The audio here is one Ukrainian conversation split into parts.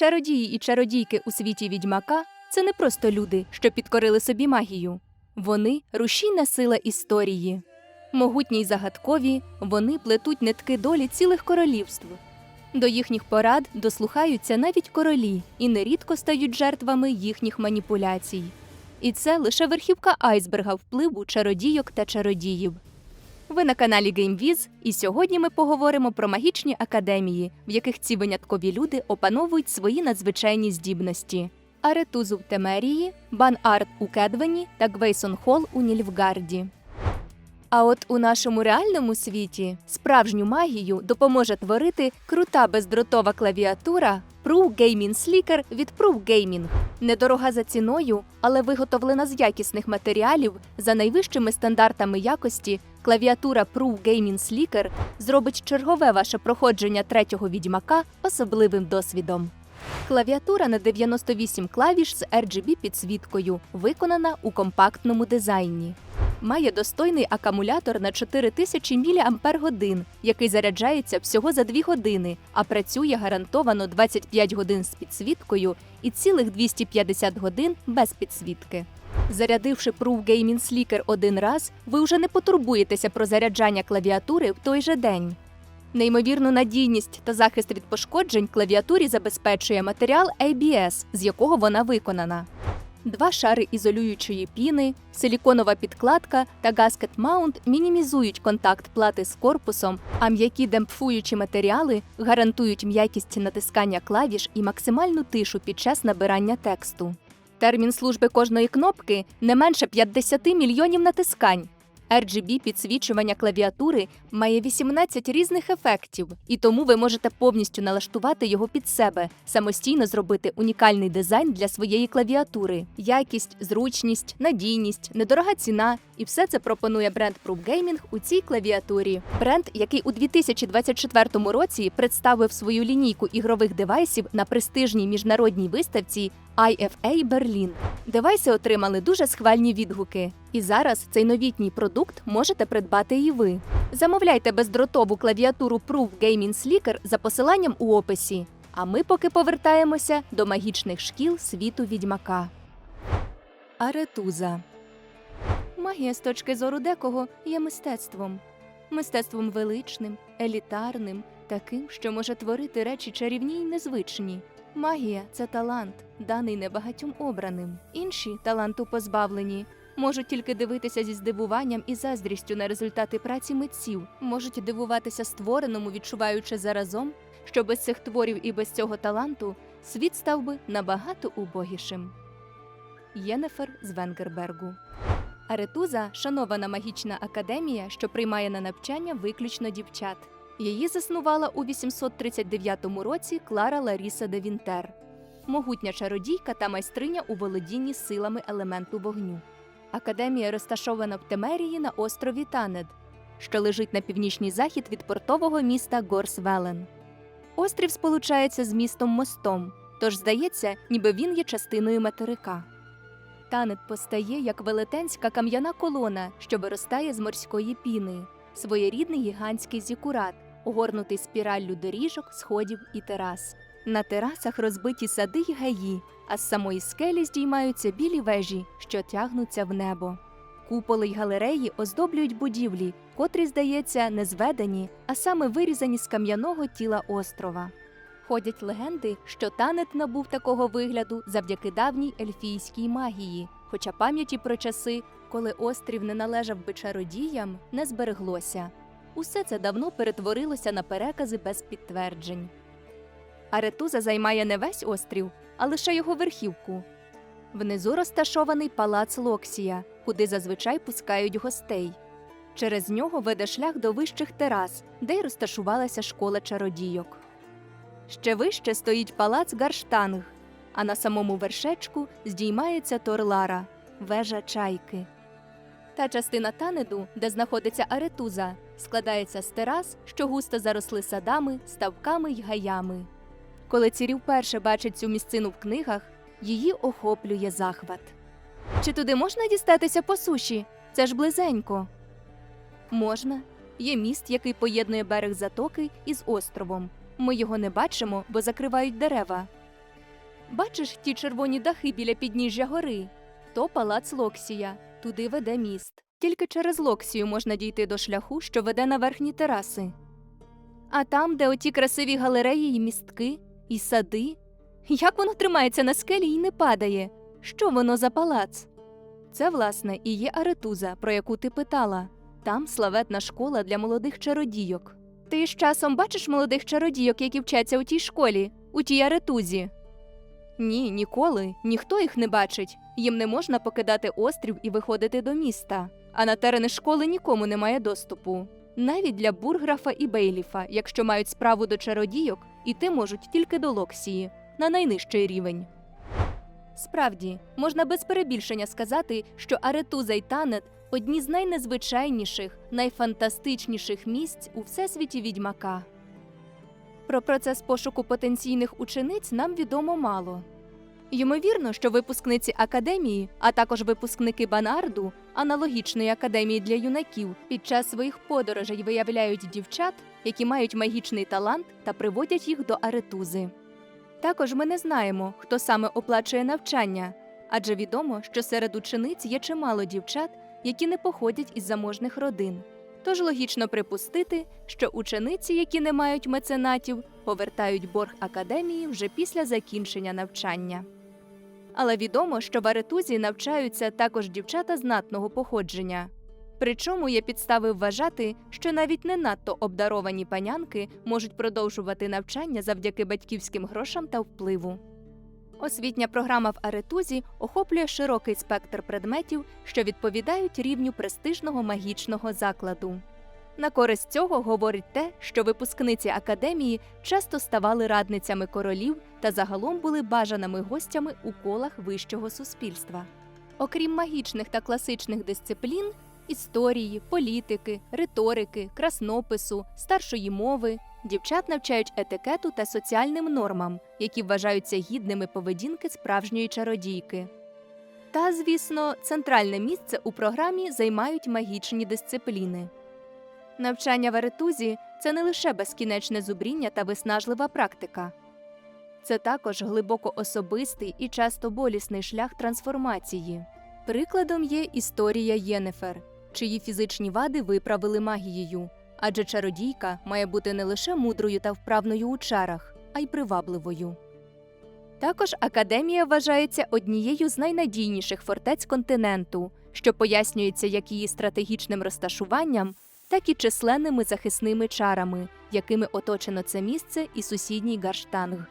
Чародії і чародійки у світі відьмака це не просто люди, що підкорили собі магію. Вони рушійна сила історії. Могутні й загадкові, вони плетуть нитки долі цілих королівств. До їхніх порад дослухаються навіть королі і нерідко стають жертвами їхніх маніпуляцій. І це лише верхівка айсберга впливу чародійок та чародіїв. Ви на каналі GameViz, і сьогодні ми поговоримо про магічні академії, в яких ці виняткові люди опановують свої надзвичайні здібності. Аретузу в Темерії, Бан-Арт у Кедвені та Гвейсон Холл у Нільфгарді. А от у нашому реальному світі справжню магію допоможе творити крута бездротова клавіатура Proof Gaming Slicker від Proof Gaming. Недорога за ціною, але виготовлена з якісних матеріалів за найвищими стандартами якості. Клавіатура Proof Gaming Slicker зробить чергове ваше проходження третього відьмака особливим досвідом. Клавіатура на 98 клавіш з RGB підсвіткою, виконана у компактному дизайні. Має достойний акумулятор на 4000 мАч, який заряджається всього за 2 години, а працює гарантовано 25 годин з підсвіткою і цілих 250 годин без підсвітки. Зарядивши Proof Gaming Slicker один раз, ви вже не потурбуєтеся про заряджання клавіатури в той же день. Неймовірну надійність та захист від пошкоджень клавіатурі забезпечує матеріал ABS, з якого вона виконана. Два шари ізолюючої піни, силіконова підкладка та гаскет маунт мінімізують контакт плати з корпусом, а м'які демпфуючі матеріали гарантують м'якість натискання клавіш і максимальну тишу під час набирання тексту. Термін служби кожної кнопки не менше 50 мільйонів натискань. RGB підсвічування клавіатури має 18 різних ефектів, і тому ви можете повністю налаштувати його під себе, самостійно зробити унікальний дизайн для своєї клавіатури. Якість, зручність, надійність, недорога ціна і все це пропонує бренд Proof Gaming у цій клавіатурі. Бренд, який у 2024 році представив свою лінійку ігрових девайсів на престижній міжнародній виставці IFA Берлін. Девайси отримали дуже схвальні відгуки. І зараз цей новітній продукт можете придбати і ви. Замовляйте бездротову клавіатуру Proof Gaming Slicker за посиланням у описі. А ми поки повертаємося до магічних шкіл світу відьмака. Аретуза Магія з точки зору декого є мистецтвом. Мистецтвом величним, елітарним, таким, що може творити речі чарівні й незвичні. Магія це талант, даний небагатьом обраним. Інші таланту позбавлені. Можуть тільки дивитися зі здивуванням і заздрістю на результати праці митців, можуть дивуватися створеному, відчуваючи заразом, що без цих творів і без цього таланту світ став би набагато убогішим. Єнефер з Венгербергу Аретуза шанована магічна академія, що приймає на навчання виключно дівчат. Її заснувала у 839 році Клара Ларіса де Вінтер, могутня чародійка та майстриня у володінні силами елементу вогню. Академія розташована в Темерії на острові Танед, що лежить на північний захід від портового міста Горсвелен. Острів сполучається з містом мостом, тож здається, ніби він є частиною материка. Танет постає як велетенська кам'яна колона, що виростає з морської піни, своєрідний гігантський зікурат, огорнутий спіраллю доріжок, сходів і терас. На терасах розбиті сади й гаї, а з самої скелі здіймаються білі вежі, що тягнуться в небо. Куполи й галереї оздоблюють будівлі, котрі, здається, не зведені, а саме вирізані з кам'яного тіла острова. Ходять легенди, що танет набув такого вигляду завдяки давній ельфійській магії, хоча пам'яті про часи, коли острів не належав би чародіям, не збереглося. Усе це давно перетворилося на перекази без підтверджень. Аретуза займає не весь острів, а лише його верхівку. Внизу розташований палац Локсія, куди зазвичай пускають гостей. Через нього веде шлях до вищих терас, де й розташувалася школа чародійок. Ще вище стоїть палац Гарштанг, а на самому вершечку здіймається Торлара, вежа чайки. Та частина танеду, де знаходиться аретуза, складається з терас, що густо заросли садами, ставками й гаями. Коли цірі вперше бачить цю місцину в книгах, її охоплює захват. Чи туди можна дістатися по суші? Це ж близенько. Можна. Є міст, який поєднує берег затоки із островом. Ми його не бачимо, бо закривають дерева. Бачиш ті червоні дахи біля підніжжя гори? То палац Локсія, туди веде міст. Тільки через Локсію можна дійти до шляху, що веде на верхні тераси. А там, де оті красиві галереї і містки, і сади. Як воно тримається на скелі і не падає? Що воно за палац? Це, власне, і є Аретуза, про яку ти питала. Там славетна школа для молодих чародійок. Ти з часом бачиш молодих чародійок, які вчаться у тій школі, у тій Аретузі? Ні, ніколи. Ніхто їх не бачить. Їм не можна покидати острів і виходити до міста. А на терени школи нікому немає доступу. Навіть для бурграфа і бейліфа, якщо мають справу до чародійок, іти можуть тільки до Локсії, на найнижчий рівень. Справді, можна без перебільшення сказати, що Аретуза й Танет одні з найнезвичайніших, найфантастичніших місць у всесвіті відьмака. Про процес пошуку потенційних учениць нам відомо мало. Ймовірно, що випускниці академії, а також випускники Банарду, аналогічної академії для юнаків, під час своїх подорожей виявляють дівчат, які мають магічний талант та приводять їх до аретузи. Також ми не знаємо, хто саме оплачує навчання, адже відомо, що серед учениць є чимало дівчат, які не походять із заможних родин. Тож логічно припустити, що учениці, які не мають меценатів, повертають борг академії вже після закінчення навчання. Але відомо, що в Аретузі навчаються також дівчата знатного походження. Причому є підстави вважати, що навіть не надто обдаровані панянки можуть продовжувати навчання завдяки батьківським грошам та впливу. Освітня програма в Аретузі охоплює широкий спектр предметів, що відповідають рівню престижного магічного закладу. На користь цього говорить те, що випускниці академії часто ставали радницями королів та загалом були бажаними гостями у колах вищого суспільства. Окрім магічних та класичних дисциплін, історії, політики, риторики, краснопису, старшої мови, дівчат навчають етикету та соціальним нормам, які вважаються гідними поведінки справжньої чародійки. Та, звісно, центральне місце у програмі займають магічні дисципліни. Навчання в Аретузі це не лише безкінечне зубріння та виснажлива практика. Це також глибоко особистий і часто болісний шлях трансформації. Прикладом є історія Єнефер, чиї фізичні вади виправили магією, адже чародійка має бути не лише мудрою та вправною у чарах, а й привабливою. Також академія вважається однією з найнадійніших фортець континенту, що пояснюється як її стратегічним розташуванням, так і численними захисними чарами, якими оточено це місце і сусідній Гарштанг.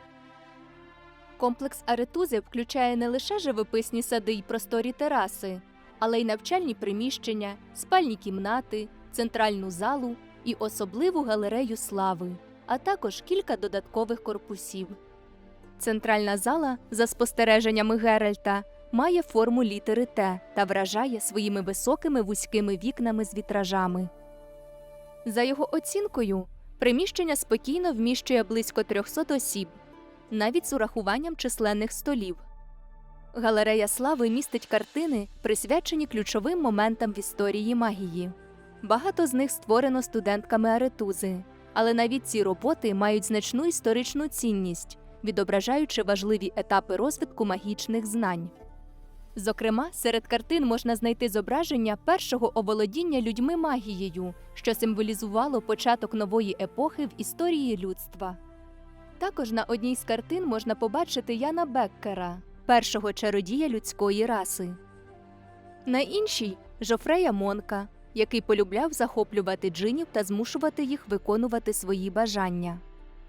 Комплекс Аретузи включає не лише живописні сади й просторі тераси, але й навчальні приміщення, спальні кімнати, центральну залу і особливу галерею слави, а також кілька додаткових корпусів. Центральна зала, за спостереженнями Геральта, має форму літери Т та вражає своїми високими вузькими вікнами з вітражами. За його оцінкою, приміщення спокійно вміщує близько 300 осіб, навіть з урахуванням численних столів. Галерея слави містить картини, присвячені ключовим моментам в історії магії. Багато з них створено студентками Аретузи, але навіть ці роботи мають значну історичну цінність, відображаючи важливі етапи розвитку магічних знань. Зокрема, серед картин можна знайти зображення першого оволодіння людьми магією, що символізувало початок нової епохи в історії людства. Також на одній з картин можна побачити Яна Беккера, першого чародія людської раси. На іншій Жофрея Монка, який полюбляв захоплювати джинів та змушувати їх виконувати свої бажання.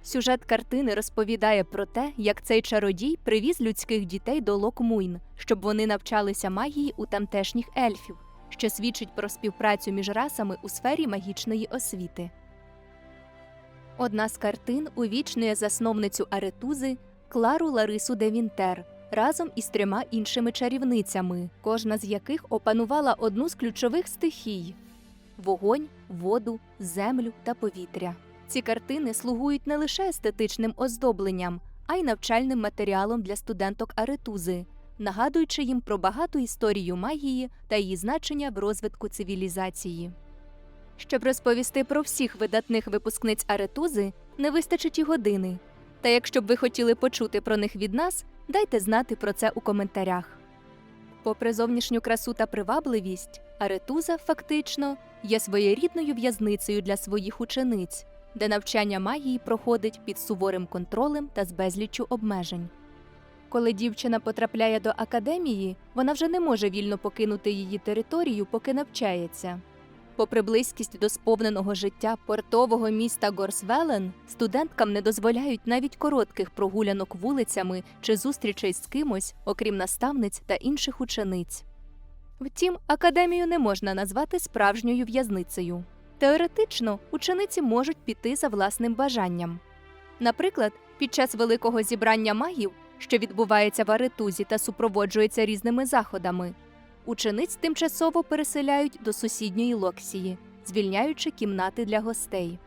Сюжет картини розповідає про те, як цей чародій привіз людських дітей до Локмуйн, щоб вони навчалися магії у тамтешніх ельфів, що свідчить про співпрацю між расами у сфері магічної освіти. Одна з картин увічнює засновницю Аретузи Клару Ларису де Вінтер разом із трьома іншими чарівницями, кожна з яких опанувала одну з ключових стихій вогонь, воду, землю та повітря. Ці картини слугують не лише естетичним оздобленням, а й навчальним матеріалом для студенток Аретузи, нагадуючи їм про багату історію магії та її значення в розвитку цивілізації. Щоб розповісти про всіх видатних випускниць Аретузи, не вистачить і години. Та якщо б ви хотіли почути про них від нас, дайте знати про це у коментарях. Попри зовнішню красу та привабливість, Аретуза фактично є своєрідною в'язницею для своїх учениць, де навчання магії проходить під суворим контролем та з безліччю обмежень. Коли дівчина потрапляє до академії, вона вже не може вільно покинути її територію, поки навчається. Попри близькість до сповненого життя портового міста Горсвелен, студенткам не дозволяють навіть коротких прогулянок вулицями чи зустрічей з кимось, окрім наставниць та інших учениць. Втім, академію не можна назвати справжньою в'язницею. Теоретично учениці можуть піти за власним бажанням. Наприклад, під час великого зібрання магів, що відбувається в Аретузі та супроводжується різними заходами, учениць тимчасово переселяють до сусідньої локсії, звільняючи кімнати для гостей.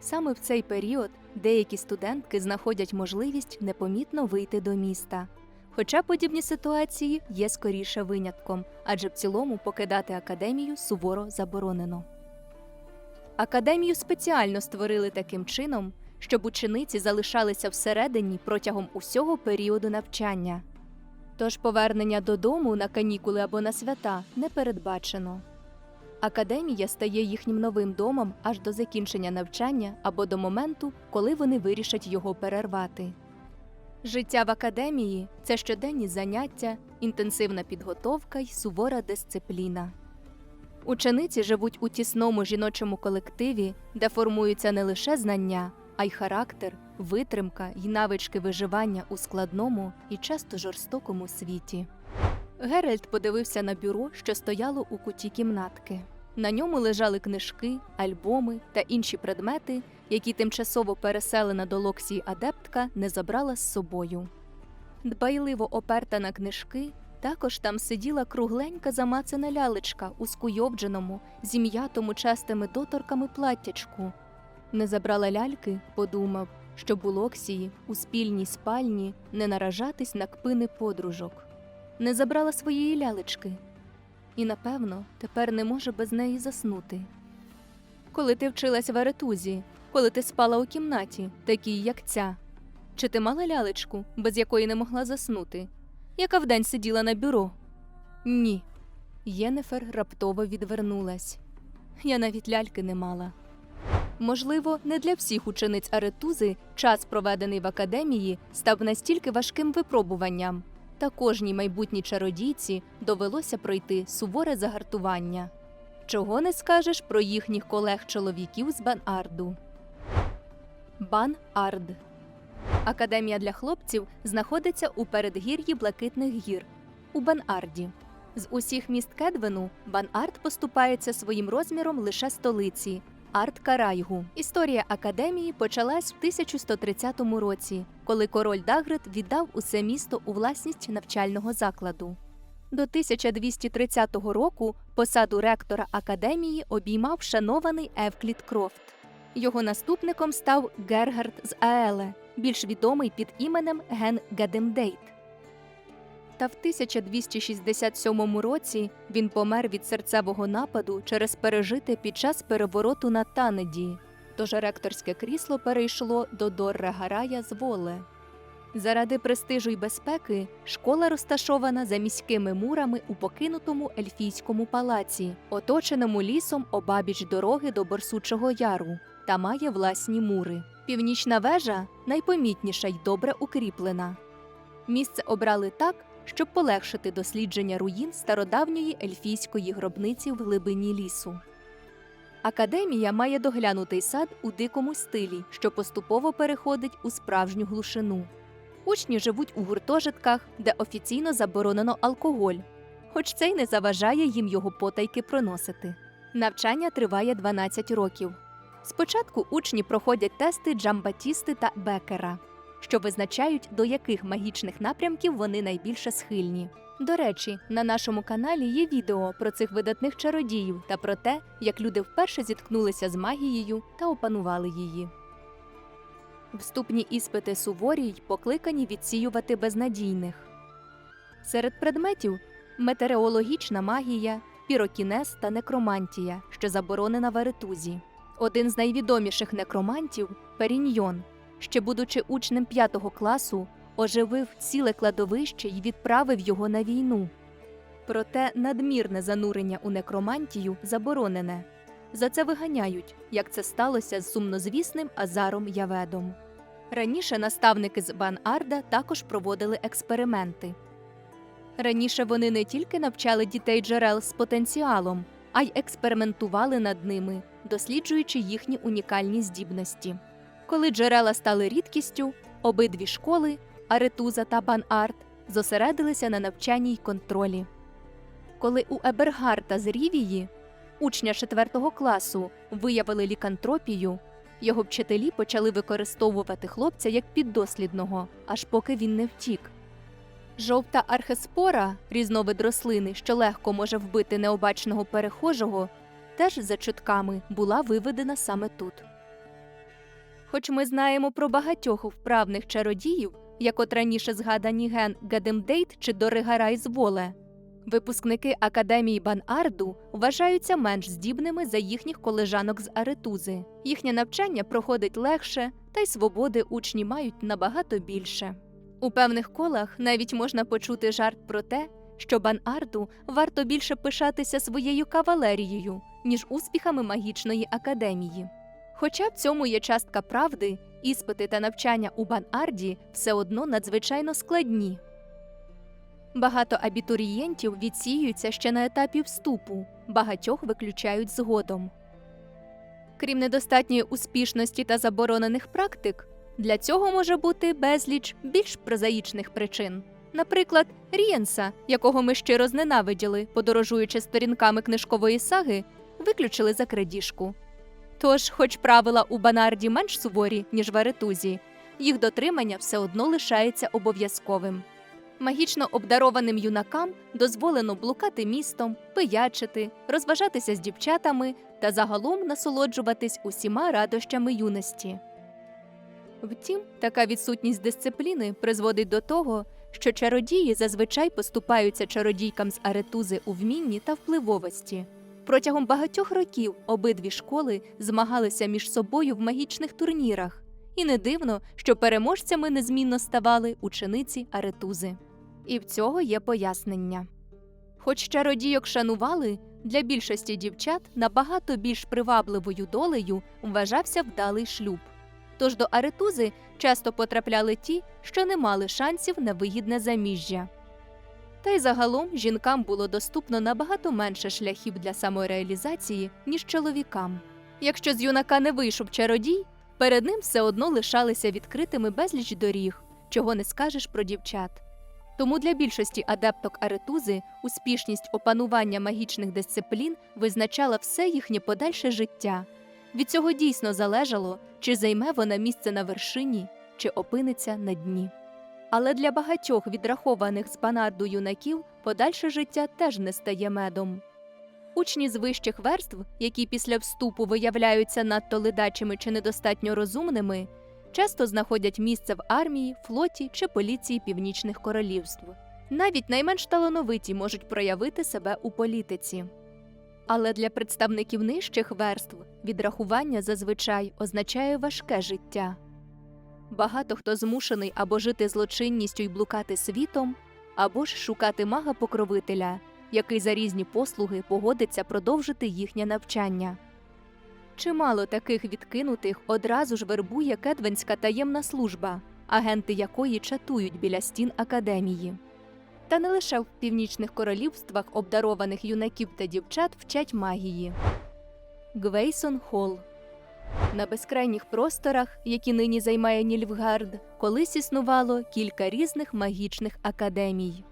Саме в цей період деякі студентки знаходять можливість непомітно вийти до міста. Хоча подібні ситуації є скоріше винятком, адже в цілому покидати академію суворо заборонено. Академію спеціально створили таким чином, щоб учениці залишалися всередині протягом усього періоду навчання. Тож повернення додому на канікули або на свята не передбачено. Академія стає їхнім новим домом аж до закінчення навчання або до моменту, коли вони вирішать його перервати. Життя в академії це щоденні заняття, інтенсивна підготовка й сувора дисципліна. Учениці живуть у тісному жіночому колективі, де формуються не лише знання, а й характер, витримка й навички виживання у складному і часто жорстокому світі. Геральт подивився на бюро, що стояло у куті кімнатки. На ньому лежали книжки, альбоми та інші предмети, які тимчасово переселена до локсії адептка не забрала з собою. Дбайливо оперта на книжки, також там сиділа кругленька замацана лялечка у скуйовдженому, зім'ятому частими доторками платтячку. Не забрала ляльки, подумав, щоб у локсії, у спільній спальні не наражатись на кпини подружок. Не забрала своєї лялечки. І, напевно, тепер не може без неї заснути. Коли ти вчилась в аретузі, коли ти спала у кімнаті, такій, як ця, чи ти мала лялечку, без якої не могла заснути, яка вдень сиділа на бюро? Ні. Єнефер раптово відвернулась. Я навіть ляльки не мала. Можливо, не для всіх учениць Аретузи час, проведений в академії, став настільки важким випробуванням, та кожній майбутній чародійці довелося пройти суворе загартування. Чого не скажеш про їхніх колег-чоловіків з Бан-Арду. Бан-Ард Академія для хлопців знаходиться у передгір'ї Блакитних гір у Бан-Арді. З усіх міст Кедвену Бан-Ард поступається своїм розміром лише столиці Арт Карайгу. Історія академії почалась в 1130 році, коли король Дагрет віддав усе місто у власність навчального закладу. До 1230 року посаду ректора академії обіймав шанований Евклід Крофт. Його наступником став Гергард з Аеле, більш відомий під іменем Ген Гедемдейт. В 1267 році він помер від серцевого нападу через пережите під час перевороту на Танеді, тож ректорське крісло перейшло до Дорре Гарая з Воле. Заради престижу й безпеки школа розташована за міськими мурами у покинутому ельфійському палаці, оточеному лісом обабіч дороги до Борсучого яру, та має власні мури. Північна вежа найпомітніша й добре укріплена. Місце обрали так, щоб полегшити дослідження руїн стародавньої ельфійської гробниці в глибині лісу. Академія має доглянутий сад у дикому стилі, що поступово переходить у справжню глушину. Учні живуть у гуртожитках, де офіційно заборонено алкоголь, хоч це й не заважає їм його потайки проносити. Навчання триває 12 років. Спочатку учні проходять тести Джамбатісти та Бекера, що визначають, до яких магічних напрямків вони найбільше схильні. До речі, на нашому каналі є відео про цих видатних чародіїв та про те, як люди вперше зіткнулися з магією та опанували її. Вступні іспити суворі й покликані відсіювати безнадійних. Серед предметів метеорологічна магія, пірокінез та некромантія, що заборонена в Аретузі. Один з найвідоміших некромантів Періньйон, ще будучи учнем п'ятого класу, оживив ціле кладовище і відправив його на війну. Проте надмірне занурення у некромантію заборонене. За це виганяють, як це сталося з сумнозвісним Азаром Яведом. Раніше наставники з Бан-Арда також проводили експерименти. Раніше вони не тільки навчали дітей джерел з потенціалом, а й експериментували над ними, досліджуючи їхні унікальні здібності. Коли джерела стали рідкістю, обидві школи Аретуза та Бан-Ард зосередилися на навчанні й контролі. Коли у Ебергарта з Рівії, учня 4 класу, виявили лікантропію, його вчителі почали використовувати хлопця як піддослідного, аж поки він не втік. Жовта археспора, різновид рослини, що легко може вбити необачного перехожого, теж за чутками була виведена саме тут. Хоч ми знаємо про багатьох вправних чародіїв, як от раніше згадані ген Гадемдейт чи Доригарай з Воле, випускники академії Бан-Арду вважаються менш здібними за їхніх колежанок з Аретузи. Їхнє навчання проходить легше, та й свободи учні мають набагато більше. У певних колах навіть можна почути жарт про те, що Бан-Арду варто більше пишатися своєю кавалерією, ніж успіхами магічної академії. Хоча в цьому є частка правди, іспити та навчання у Бан-Арді все одно надзвичайно складні. Багато абітурієнтів відсіюються ще на етапі вступу, багатьох виключають згодом. Крім недостатньої успішності та заборонених практик, для цього може бути безліч більш прозаїчних причин. Наприклад, Рієнса, якого ми щиро зненавиділи, подорожуючи сторінками книжкової саги, виключили за крадіжку. Тож, хоч правила у Банарді менш суворі, ніж в Аретузі, їх дотримання все одно лишається обов'язковим. Магічно обдарованим юнакам дозволено блукати містом, пиячити, розважатися з дівчатами та загалом насолоджуватись усіма радощами юності. Втім, така відсутність дисципліни призводить до того, що чародії зазвичай поступаються чародійкам з аретузи у вмінні та впливовості. Протягом багатьох років обидві школи змагалися між собою в магічних турнірах, і не дивно, що переможцями незмінно ставали учениці аретузи. І в цього є пояснення. Хоч чародійок шанували, для більшості дівчат набагато більш привабливою долею вважався вдалий шлюб. Тож до аретузи часто потрапляли ті, що не мали шансів на вигідне заміжжя. Та й загалом жінкам було доступно набагато менше шляхів для самореалізації, ніж чоловікам. Якщо з юнака не вийшов чародій, перед ним все одно лишалися відкритими безліч доріг, чого не скажеш про дівчат. Тому для більшості адепток аретузи успішність опанування магічних дисциплін визначала все їхнє подальше життя. Від цього дійсно залежало, чи займе вона місце на вершині, чи опиниться на дні. Але для багатьох відрахованих з панарду юнаків подальше життя теж не стає медом. Учні з вищих верств, які після вступу виявляються надто ледачими чи недостатньо розумними, часто знаходять місце в армії, флоті чи поліції північних королівств. Навіть найменш талановиті можуть проявити себе у політиці. Але для представників нижчих верств відрахування зазвичай означає важке життя. Багато хто змушений або жити злочинністю й блукати світом, або ж шукати мага-покровителя, який за різні послуги погодиться продовжити їхнє навчання. Чимало таких відкинутих одразу ж вербує Кедвенська таємна служба, агенти якої чатують біля стін академії. Та не лише в північних королівствах обдарованих юнаків та дівчат вчать магії. Гвейсон Холл на безкрайніх просторах, які нині займає Нільфгард, колись існувало кілька різних магічних академій.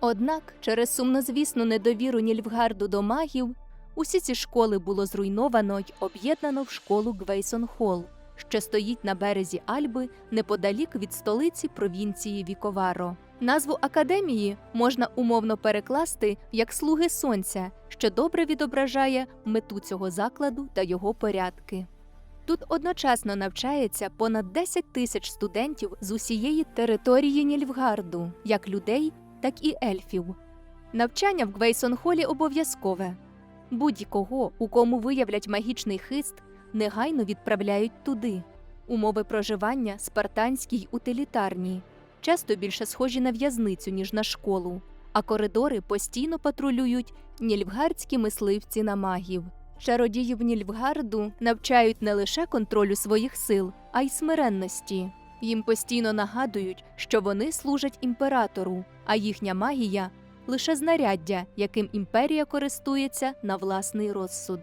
Однак, через сумнозвісну недовіру Нільфгарду до магів, усі ці школи було зруйновано й об'єднано в школу Гвейсон Холл, що стоїть на березі Альби неподалік від столиці провінції Віковаро. Назву академії можна умовно перекласти як слуги сонця, що добре відображає мету цього закладу та його порядки. Тут одночасно навчається понад 10 тисяч студентів з усієї території Нільфгарду, як людей, так і ельфів. Навчання в Гвейсон-холі обов'язкове. Будь-кого, у кому виявлять магічний хист, негайно відправляють туди. Умови проживання спартанські й утилітарні, часто більше схожі на в'язницю, ніж на школу, а коридори постійно патрулюють нільфгардські мисливці на магів. Чародіїв Нільфгарду навчають не лише контролю своїх сил, а й смиренності. Їм постійно нагадують, що вони служать імператору, а їхня магія лише знаряддя, яким імперія користується на власний розсуд.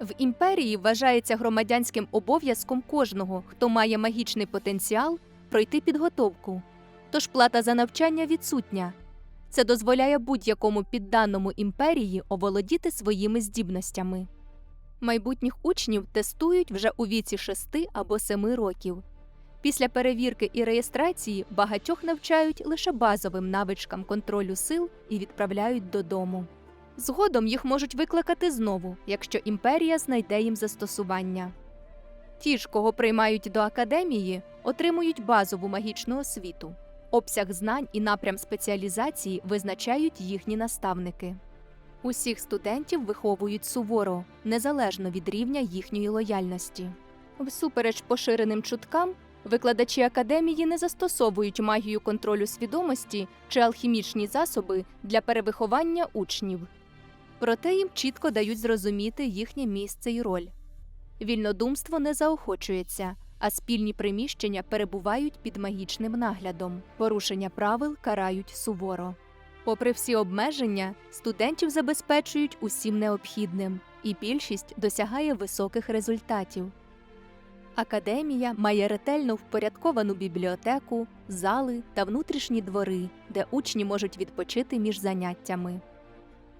В імперії вважається громадянським обов'язком кожного, хто має магічний потенціал, пройти підготовку. Тож плата за навчання відсутня. Це дозволяє будь-якому підданому імперії оволодіти своїми здібностями. Майбутніх учнів тестують вже у віці 6 або 7 років. Після перевірки і реєстрації багатьох навчають лише базовим навичкам контролю сил і відправляють додому. Згодом їх можуть викликати знову, якщо імперія знайде їм застосування. Ті ж, кого приймають до академії, отримують базову магічну освіту. Обсяг знань і напрям спеціалізації визначають їхні наставники. Усіх студентів виховують суворо, незалежно від рівня їхньої лояльності. Всупереч поширеним чуткам, викладачі академії не застосовують магію контролю свідомості чи алхімічні засоби для перевиховання учнів. Проте їм чітко дають зрозуміти їхнє місце і роль. Вільнодумство не заохочується, а спільні приміщення перебувають під магічним наглядом. Порушення правил карають суворо. Попри всі обмеження, студентів забезпечують усім необхідним, і більшість досягає високих результатів. Академія має ретельно впорядковану бібліотеку, зали та внутрішні двори, де учні можуть відпочити між заняттями.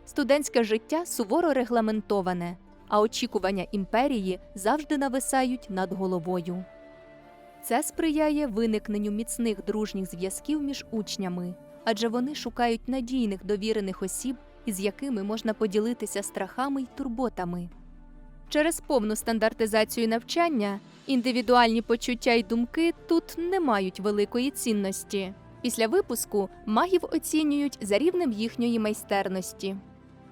Студентське життя суворо регламентоване, а очікування імперії завжди нависають над головою. Це сприяє виникненню міцних дружніх зв'язків між учнями, адже вони шукають надійних довірених осіб, із якими можна поділитися страхами й турботами. Через повну стандартизацію навчання індивідуальні почуття й думки тут не мають великої цінності. Після випуску магів оцінюють за рівнем їхньої майстерності.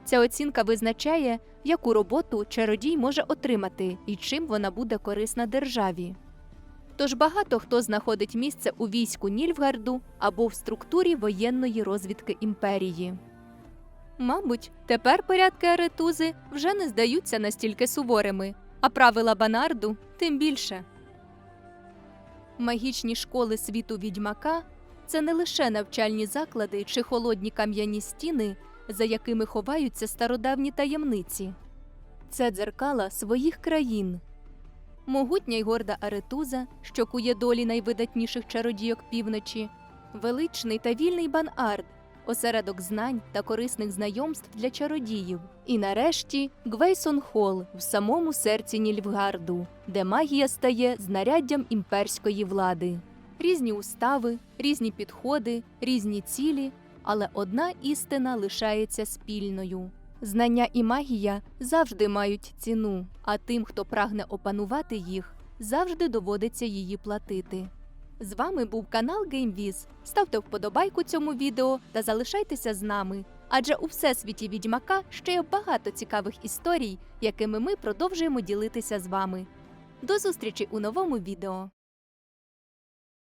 Ця оцінка визначає, яку роботу чародій може отримати і чим вона буде корисна державі. Тож багато хто знаходить місце у війську Нільфгарду або в структурі воєнної розвідки імперії. Мабуть, тепер порядки аретузи вже не здаються настільки суворими, а правила Банарду тим більше. Магічні школи світу відьмака це не лише навчальні заклади чи холодні кам'яні стіни, за якими ховаються стародавні таємниці. Це дзеркала своїх країн. Могутня й горда Аретуза, що кує долі найвидатніших чародійок півночі, величний та вільний Бан-Ард, осередок знань та корисних знайомств для чародіїв. І нарешті Гвейсон Холл в самому серці Нільфгарду, де магія стає знаряддям імперської влади. Різні устави, різні підходи, різні цілі, але одна істина лишається спільною. Знання і магія завжди мають ціну, а тим, хто прагне опанувати їх, завжди доводиться її платити. З вами був канал GameViz. Ставте вподобайку цьому відео та залишайтеся з нами, адже у всесвіті відьмака ще є багато цікавих історій, якими ми продовжуємо ділитися з вами. До зустрічі у новому відео!